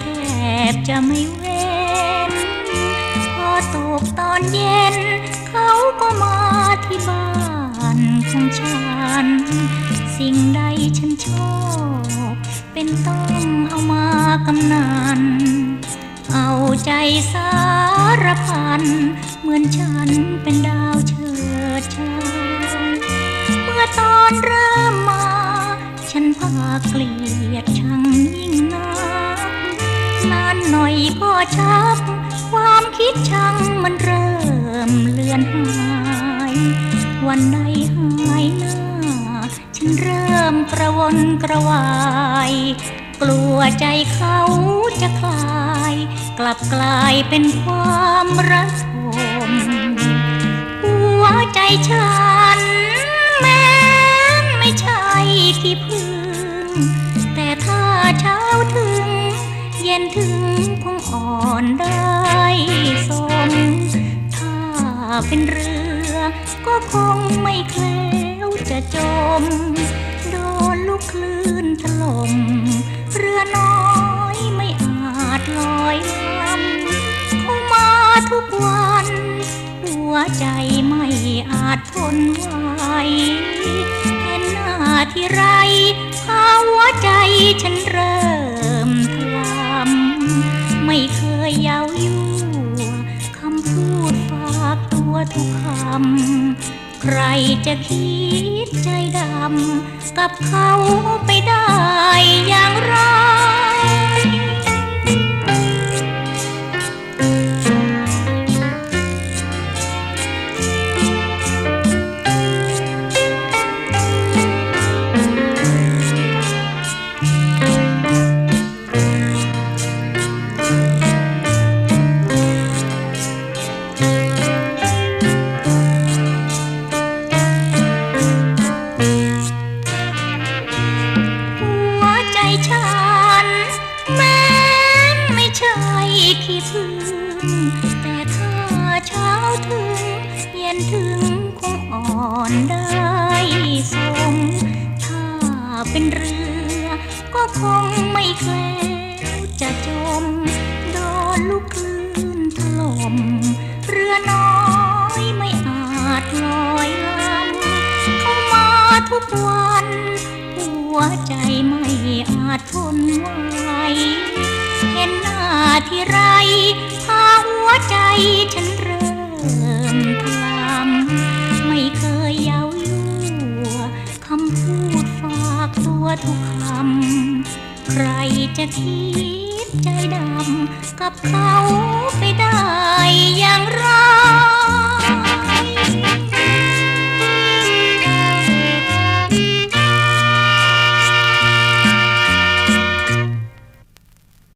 แทนจะไม่เว้น พอตกตอนเย็น เขาก็มาที่บ้านของฉัน สิ่งใดฉันชอบ เป็นต้องเอามากำนัน เอาใจสารพัน เหมือนฉันเป็นดาวเฉิดฉายเมื่อตอนเริ่มมา ฉันพากลี ก็ชักความคิดชังมันเริ่มเลือนหาย วันใดหายหน้า ฉันเริ่มกระวนกระวาย กลัวใจเขาจะคลาย กลับกลายเป็นความระทมหัวใจฉัน แม้ไม่ใช่ที่พึ่ง แต่ถ้าเช้าถึง นถึงคงอ่อนได้สม ถ้าเป็นเรือ ก็คงไม่แคล้วจะจม โดนลูกคลื่นถล่ม เรือน้อยไม่อาจลอยลำเข้ามาทุกวัน หัวใจไม่อาจทนไหวเห็นหน้าที่ไรพาหัวใจฉันเริ่ม ยเย้ายั่วคำพูดฝากตัวทุกคำ ใครจะคิดใจดำ กับเขาไปได้อย่างไร ฉัน แม้ไม่ใช่ขี้พึ่งแต่ถ้าเช้าถึง เย็นถึงคงอ่อนได้สมถ้าเป็นเรือ ก็คงไม่แคล้วจะจมโดนลูกเรือ ทนไหวเห็นหน้าที่ไรพาหัวใจฉันเริ่มทลำไม่เคยเย้ายั่วคำพูดฝากตัวทุกคำ ใครจะคิดใจดำกับเขาไปได้อย่างไร